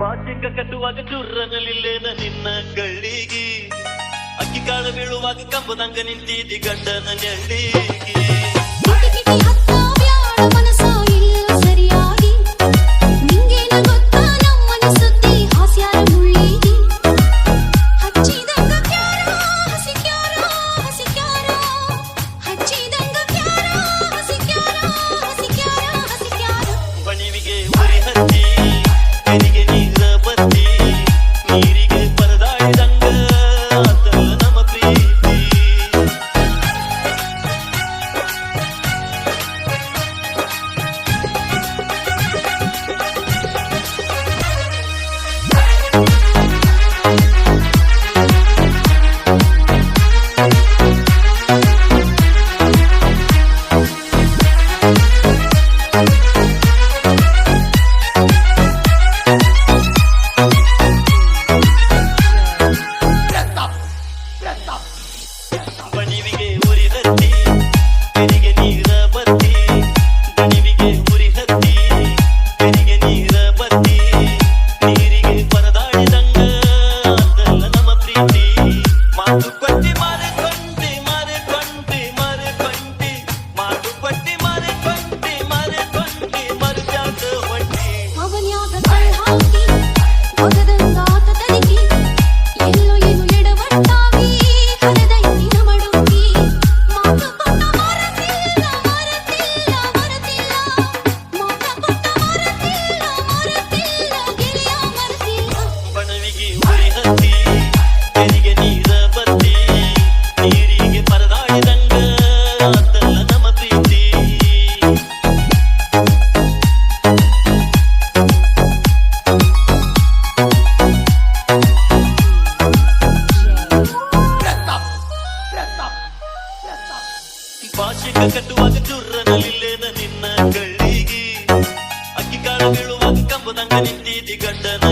ಬಾಚಿಂಗ ಕಟ್ಟುವಾಗ ಚುರ್ರನಲ್ಲಿಲ್ಲೇನ ನಿನ್ನ ಕಳ್ಳಿಗಿ ಅಕ್ಕಿ ಕಾಳು ಬೀಳುವಾಗ ಕಂಬದಂಗ ನಿಂತಿದಿ ಗಂಡನ ನೆಳ್ಳಿಗಿ. ಭಾಷೆಕ ಕಟ್ಟುವಾಗ ಚುರ್ರನಲ್ಲಿಲ್ಲೇದ ನಿನ್ನ ಕಳ್ಳಿಗೆ ಅಕ್ಕಿ ಕಾಳ ಬೀಳುವಾಗ ಕಂಬದಂಗ ನಿಂತಿದಿ ಗಂಡನ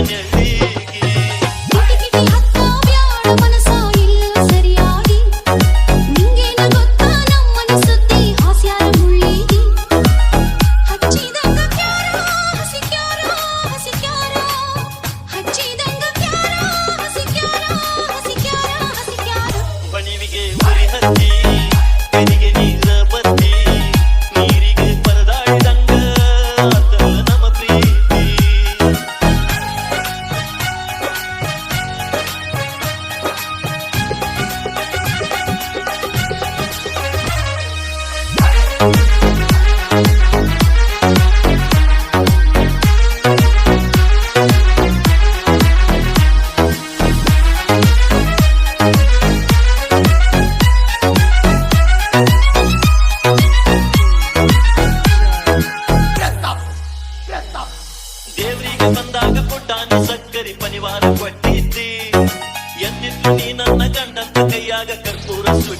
Thank you. embriaga, carpura sua.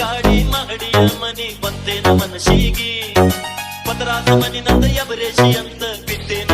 ಗಾಡಿ ಮಹಡಿಯ ಮನೆ ಬಂತೇನ ಮನಸಿಗೆ ಪದರಾದ ಮನೆ ನಂದ ಯವರೇಶಿ ಅಂತ ಬಿತ್ತೇನ